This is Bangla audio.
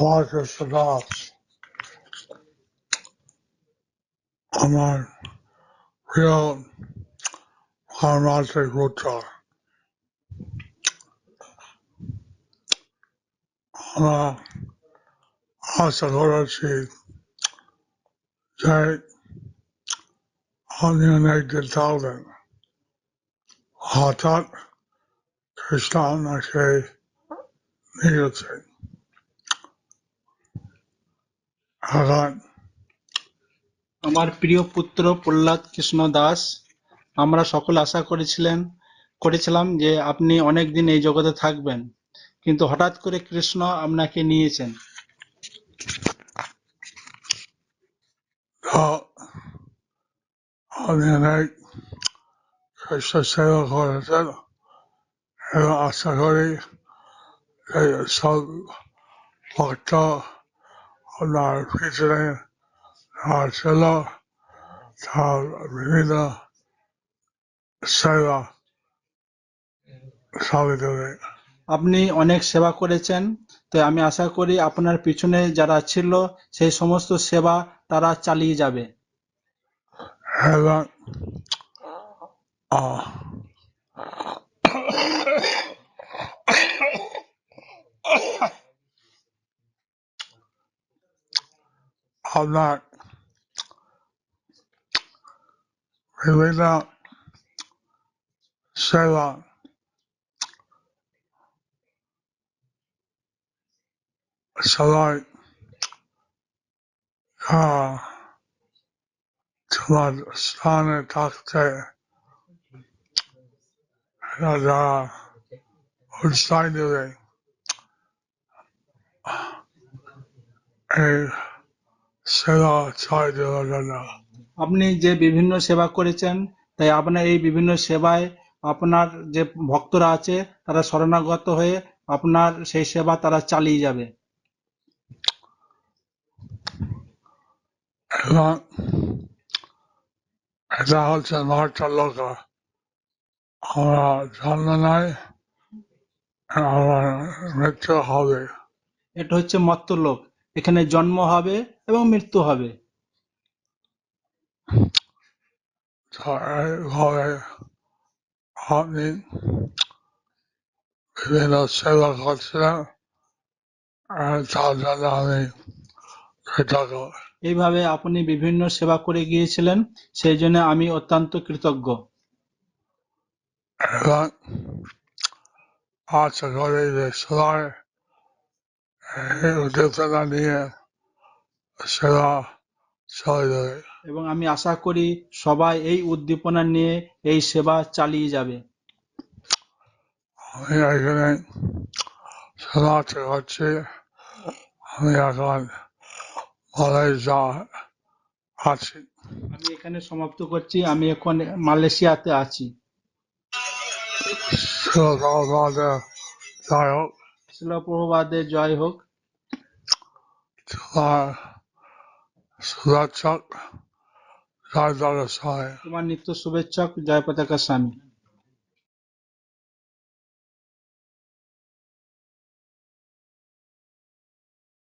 Marcus Sadat আমার প্রিয় ধর্মাত্মিক উত্তর আমরা আশা করেছি যে আপনি অনেকদিন থাকবেন হঠাৎ কৃষ্ণ আপনাকে নিয়েছে এখন আমার প্রিয় পুত্র প্রহ্লাদ কৃষ্ণ দাস আমরা সকলে আশা করেছিলেন করেছিলাম যে আপনি অনেকদিন এই জগতে থাকবেন কিন্তু হঠাৎ করে কৃষ্ণ আপনাকে নিয়েছেন। অনেক সেবা করেছেন আশা করি সব ভক্ত বিভিন্ন সেবা আপনি অনেক সেবা করেছেন তো আমি আশা করি আপনার পিছনে যারা ছিল সেই সমস্ত সেবা তারা চালিয়ে যাবে। এবং of that we will not so on. So like uh to understand doctor and uh on Saturday. Uh, and সেবা ছয় জন্য। আপনি যে বিভিন্ন সেবা করেছেন তাই আপনার এই বিভিন্ন সেবায় আপনার যে ভক্তরা আছে তারা শরণাগত হয়ে আপনার সেই সেবা তারা চালিয়ে যাবে। এবং এটা হচ্ছে লোক। আমরা জন্ম নাই মৃত্যু হবে। এটা হচ্ছে মত্তলোক এখানে জন্ম হবে এবং মৃত্যু হবে। আপনি বিভিন্ন সেবা তার জন্য আমি কৃতজ্ঞ। এইভাবে আপনি বিভিন্ন সেবা করে গিয়েছিলেন সেই জন্য আমি অত্যন্ত কৃতজ্ঞ। এবং আশা করি যে সবাই এই উদ্যোক্তা নিয়ে এবং আমি আশা করি সবাই এই উদ্দীপনা নিয়ে এই সেবা চালিয়ে যাবে। আমি এখানে সমাপ্ত করছি আমি এখন মালয়েশিয়া আছি। আমি এখানে সমাপ্ত করছি আমি এখন মালয়েশিয়াতে আছি। যাই হোক। জয় হোক। সুরক্ষক জয় সবাই তোমার নিত্য শুভেচ্ছক জয় পতাকা স্বামী।